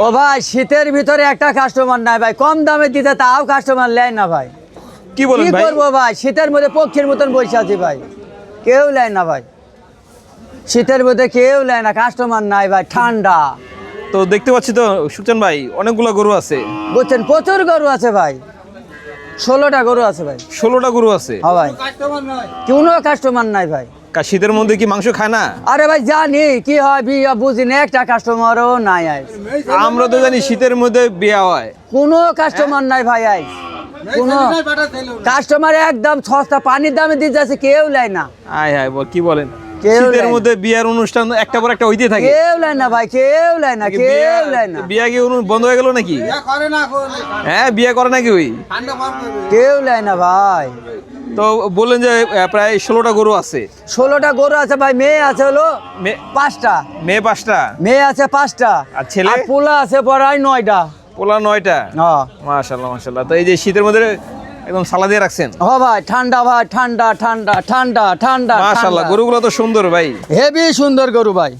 ও ভাই শীতের ভিতরে একটা কাস্টমার নাই ভাই। কম দামে দিতে তাও কাস্টমার নেয় না ভাই। কি বলেন কি ভাই? করব ভাই? শীতের মধ্যে পক্ষীর মতন বসে আছি ভাই। কেউ নেয় না ভাই। শীতের মধ্যে কেউ নেয় না কাস্টমার নাই ভাই ঠান্ডা। তো দেখতে পাচ্ছি তো সুচন ভাই অনেকগুলো গরু আছে। বুঝছেন প্রচুর গরু আছে ভাই। ষোলোটা গরু আছে ভাই। ষোলোটা গরু আছে। হ্যাঁ ভাই। কোনো কাস্টমার নাই ভাই। শীতের মধ্যে কি মাংস খায় না? আরে ভাই জানি কি হয় বিয়া বুঝি না একটা কাস্টমারও নাই আই আমরা তো জানি শীতের মধ্যে বিয়া হয়। কোনো কাস্টমার নাই ভাই আই কোনো কাস্টমার একদম সস্তা পানির দামে দিয়ে যাচ্ছে কেউ নেয় না। আয় হায় বল, কি বলেন? কেউ শীতের মধ্যে বিয়ার অনুষ্ঠান একটা পর একটা হইতে থাকে। কেউ নেয় না ভাই কেউ নেয় না কেউ নেয় না। বিয়া কি বন্ধ হয়ে গেল নাকি? হ্যাঁ বিয়ে করে নাকি ওই? কেউ নেয় না ভাই। তো বললেন যে প্রায় ষোলোটা গরু আছে। ষোলোটা গরু আছে ভাই মেয়ে আছে হলো পাঁচটা। মেয়ে পাঁচটা? মেয়ে আছে পাঁচটা। আর ছেলে? পোলা আছে পড়ায় নয়টা। পোলা নয়টা? হ্যাঁ। মাশাল্লাহ মাশাল্লাহ তো এই যে শীতের মধ্যে একদম সালা দিয়ে রাখছেন? হ ভাই ঠান্ডা ভাই ঠান্ডা ঠান্ডা ঠান্ডা ঠান্ডা মাশাল্লাহ গরুগুলো তো সুন্দর ভাই। হেভি সুন্দর গরু ভাই।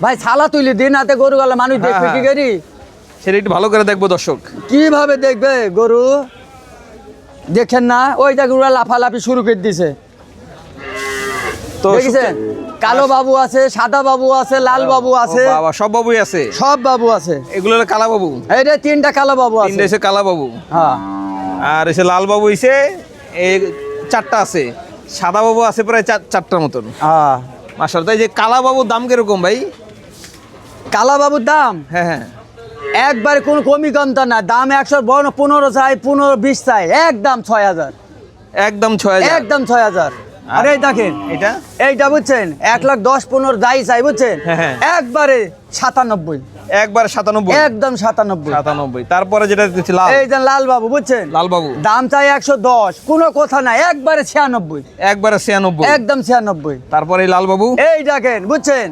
ভাই ছালা তুলি দিন হাতে গরু গলা মানুষ হ্যাঁ, দেখবে কি হ্যাঁ। করি? সেটা একটু ভালো করে দেখব দর্শক। কীভাবে দেখবে গরু? দেখেন না ওই দেখ ওরা লাফালাফি শুরু করে দিছে। তো দেখেছেন কালো বাবু আছে সাদা বাবু আছে লাল বাবু আছে। বাবা সব বাবুই আছে? সব বাবু আছে। এগুলো হলো কালা বাবু? এই যে তিনটা কালো বাবু আছে। তিনটে কালা বাবু। হ্যাঁ। আর এসে লাল বাবু এসে এই চারটা আছে। সাদা বাবু আছে প্রায় চার- চারটার মতন। হ্যাঁ। মাসাল তাই যে কালা বাবুর দাম কীরকম ভাই? কালা বাবুর দাম? হ্যাঁ হ্যাঁ। একবার কোন কমি কমতা না দাম একশো বড় পনেরো চাই পনেরো বিশ চাই একদম ছয় হাজার। একদম ছয় হাজার। একদম ছয় হাজার। আর দেখেন এটা? এইটা বুঝছেন এক লাখ দশ পনেরো যাই চাই বুঝছেন? হ্যাঁ, হ্যাঁ। একবারে সাতানব্বই। একবার সাতানব্বই? একদম সাতানব্বই। সাতানব্বই। তারপরে যেটা লাল। এই যে লাল বাবু বুঝছেন? লাল বাবু দাম চাই একশো দশ কোনো কথা নাই একবারে ছিয়ানব্বই। একবারে ছিয়ানব্বই। একদম ছিয়ানব্বই। তারপরে এই লাল বাবু এই দেখেন বুঝছেন?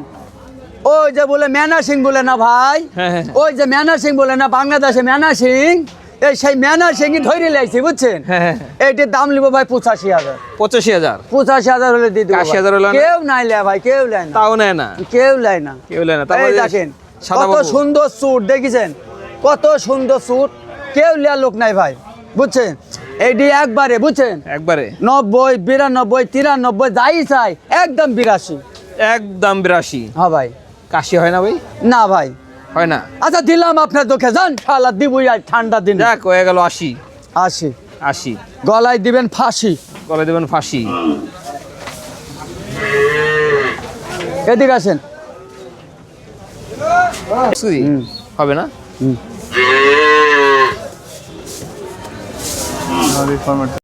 ওই যে বলে ম্যানা সিং বলে না ভাই? হ্যাঁ, হ্যাঁ। ওই যে ম্যানা সিং বলে না বাংলাদেশে ম্যানা সিং? এই সেই ম্যানা সিং ধরে লাইছি বুঝছেন? হ্যাঁ, হ্যাঁ। এইটির দাম লিবো ভাই পঁচাশি হাজার। পঁচাশি হাজার? পঁচাশি হাজার হলে দিয়ে দেবো 80,000 হলে কেউ নাই লে ভাই কেউ লেয় না। তাও নেয় না? কেউ লেয় না। কেউ নেয় না। তারপরে দেখেন কত সুন্দর স্যুট দেখেছেন? কত সুন্দর স্যুট। কেউ লেয়ার লোক নাই ভাই বুঝছেন? এইটি একবারে বুঝছেন? একবারে। নব্বই বিরানব্বই তিরানব্বই যাই চাই একদম বিরাশি। একদম বিরাশি। হ্যাঁ ভাই। কাশি হয় না ভাই? না ভাই। হয় না? আচ্ছা দিলাম আপনার দোকে যান শালা দিবই আর ঠান্ডা দিন। যাক হয়ে গেল আশি। আসি আশি। গলায় দিবেন ফাঁসি। গলায় দিবেন ফাঁসি। এদিকে আসেন? হবে না?